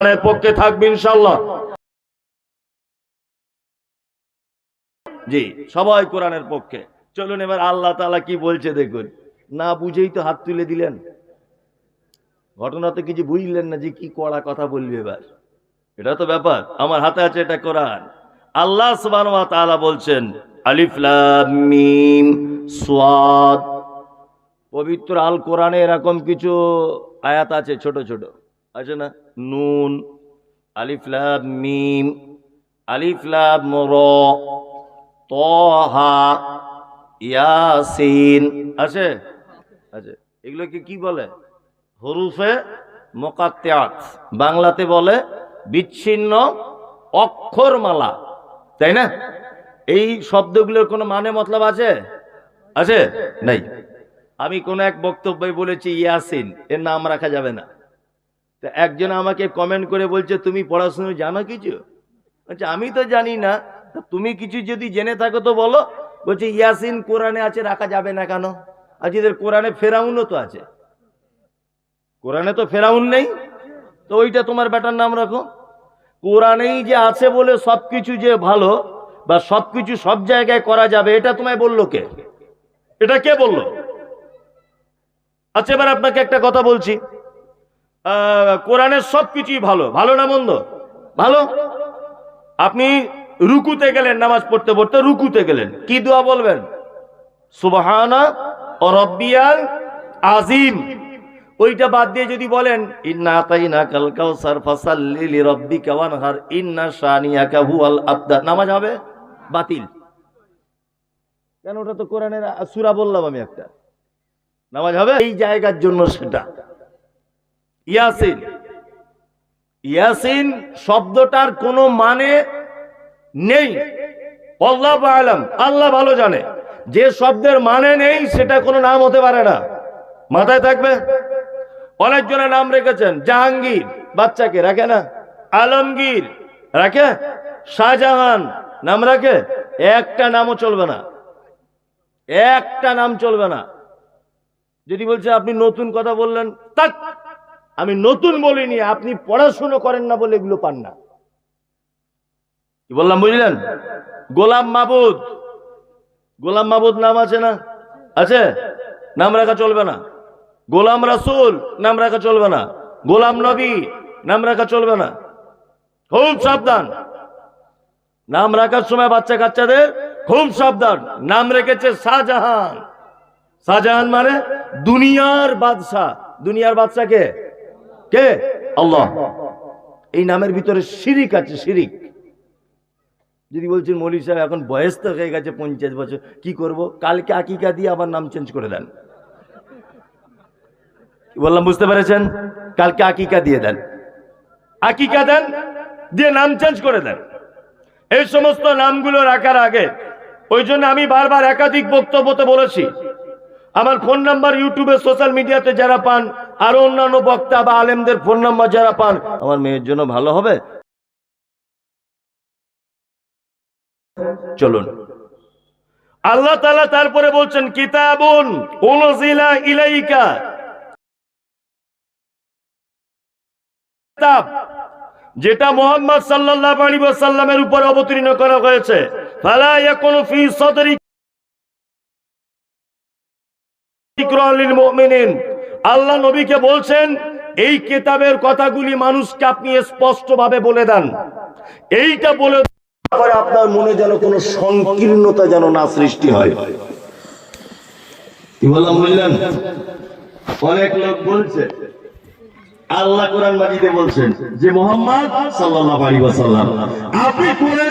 কোরআনের পক্ষে থাকবে ইনশাল্লাহ জি, সবাই কোরআনের পক্ষে। চলুন এবার আল্লাহ তাআলা কি বলছে দেখুন। না বুঝেই তো হাত তুলে দিলেন। ঘটনা তো কিছু বুঝলেন না যে কি কড়া কথা বলবে এবার। এটা তো ব্যাপার, আমার হাতে আছে এটা কোরআন। আল্লাহ তাআলা বলছেন, আলিফ লাম মিম সাদ পবিত্র আল কোরআনে এরকম কিছু আয়াত আছে ছোট ছোট। আছে না? নুন আলিফ লাম মিম আলিফ লাম র তহা ইয়াসিন আছে? আছে। এগুলোকে কি বলে? হরুফে মোকাত্তাত বাংলাতে বলে বিচ্ছিন্ন অক্ষরমালা। তাই না? এই শব্দগুলোর কোনো মানে মতলব আছে? আছে? নাই। আমি কোন এক বক্তব্যে বলেছি ইয়াসিন, এর নাম রাখা যাবে না। তো একজন আমাকে কমেন্ট করে বলছে, তুমি পড়াশুনো জানো কিছু? বলছে, আমি তো জানি না। তুমি কিছু যদি জেনে থাকো তো বলো। বলছে, ইয়াসিন কোরআনে আছে, রাখা যাবে না কেন? আর এদের কোরআনে ফেরাউনও তো আছে। কোরআনে তো ফেরাউন নেই। তো ওইটা তোমার বেটার নাম রাখো। কোরআনেই যে আছে বলে সব কিছু যে ভালো, বা সব কিছু সব জায়গায় করা যাবে, এটা তোমায় বলল কে? এটা কে বলল? আচ্ছা এবার আপনাকে একটা কথা বলছি। কোরআনের সবকিছুই ভালো। ভালো না মন্দ? ভালো? আপনি রুকুতে গেলেন, নামাজ পড়তে পড়তে রুকুতে গেলেন। কি দোয়া বলবেন? সুবহানা রব্বিয়াল আজিম ওইটা বাদ দিয়ে যদি বলেন, ইন্না আতাইনা কাল কাউসার ফাসাল্লি লিরাব্বিকা ওয়ানহার, ইন্না শানিয়াকা হুয়াল আবদা। নামাজ হবে? বাতিল। কেন ওটা তো কোরআনের সূরা বললাম আমি একটা। নামাজ হবে? এই জায়গার জন্য সেটা। ইয়াসিন। ইয়াসিন শব্দটার কোনো মানে নেই। আল্লাহ আলম। আল্লাহ ভালো জানে। যে শব্দের মানে নেই, সেটা কোনো নাম হতে পারে না। মাথায় থাকবে? অনেকজনের নাম রেখেছেন, জাহাঙ্গীর, বাচ্চাকে রাখে না? আলমগীর, রাখে? শাহজাহান, নাম রাখে? একটা নামও চলবে না। একটা নাম চলবে না। যদি বলছে, আপনি নতুন কথা বললেন, তাক! আমি নতুন বলিনি আপনি পড়াশুনো করেন না বলে এগুলো পান না। কি বললাম বুঝলেন? গোলাম মাবুদ। গোলাম মাবুদ নাম আছে না? আছে? নাম রাখা চলবে না। গোলাম রাসুল, নাম রাখা চলবে না। গোলাম নবী, নাম রাখা চলবে না। খুব সাবধান। নাম রাখার সময় বাচ্চা কাচ্চাদের খুব সাবধান। নাম রেখেছে শাহজাহান। শাহজাহান মানে দুনিয়ার বাদশাহ। দুনিয়ার বাদশাহ কে? কে? আল্লাহ। এই নামের ভিতরে শিরিক আছে, শিরিক। যদি বলছেন, মৌলী সাহেব, এখন বয়স তো হয়ে গেছে পঞ্চাশ বছর, কি করব? কালকে আকিকা দিয়ে আবার নাম চেঞ্জ করে দেন। বললাম, বুঝতে পেরেছেন? কালকে আকিকা দিয়ে দেন। আকিকা দেন, দিয়ে নাম চেঞ্জ করে দেন। এই সমস্ত নামগুলো রাখার আগে, ওই জন্য আমি বারবার একাধিক বক্তব্যতে বলেছি। আমার ফোন নাম্বার, ইউটিউবে, সোশ্যাল মিডিয়াতে যারা পান আরও অন্যান্য বক্তা বা আলেমদের ফোন নাম্বার যারা পান, আমার মেয়ের জন্য ভালো হবে। চলুন। আল্লাহ তালা তারপরে বলছেন, কিতাবুন উনজিলা ইলাইকা। যেটা মোহাম্মদ সাল্লাল্লাহু আলাইহি ওয়াসাল্লামের উপর অবতীর্ণ করা হয়েছে। ফালা ইয়াকুনু আল্লাহ নবীকে বলছেন, এই কিতাবের কথাগুলি মানুষকে আপনি স্পষ্টভাবে বলে দেন। এইটা বলে তারপরে আপনার মনে যেন কোনো সংকীর্ণতা যেন না সৃষ্টি হয়। কি অনেক লোক বলছে, আল্লাহ কোরআন মাজিদে বলছেন যে, মোহাম্মদ সাল্লাল্লাহু আপনি কোরআন